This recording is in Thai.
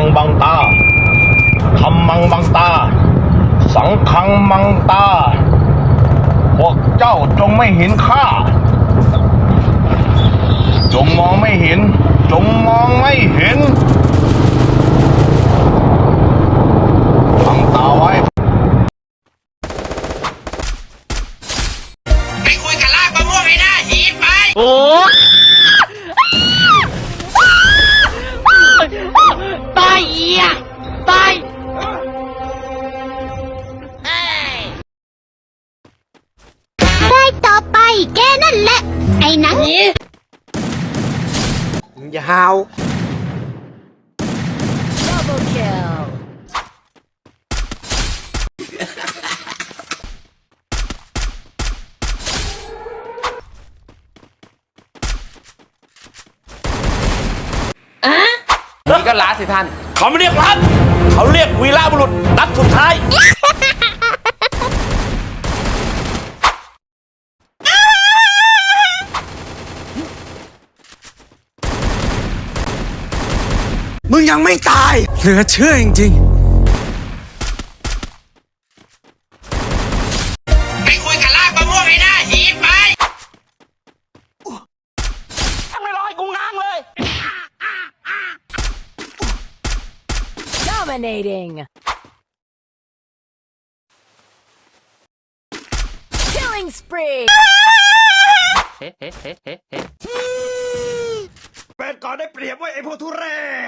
คังบังตาธรรมังบังตา สังคังมังตา พวกเจ้าจงไม่เห็นข้า จงมองไม่เห็น จงมองไม่เห็นบังตาไว้ไปคุยกับลากมะม่วงให้ได้หีไป โอ้ แกนั่นแหละ ไอ้หนังอย่าหาวนี่ก็ล้าสิท่าน เขาไม่เรียกล้านเขาเรียกวีรบุรุษนัดสุดท้าย มึงยังไม่ตาย เหลือเชื่อจริงไปคุยกับลากมะม่วงให้ได้หีไปไม่รอให้กูง้างเลย Dominating. Killing spree. เป็นก่อนได้เปรียบไว้ไอ้พวกทุเรศ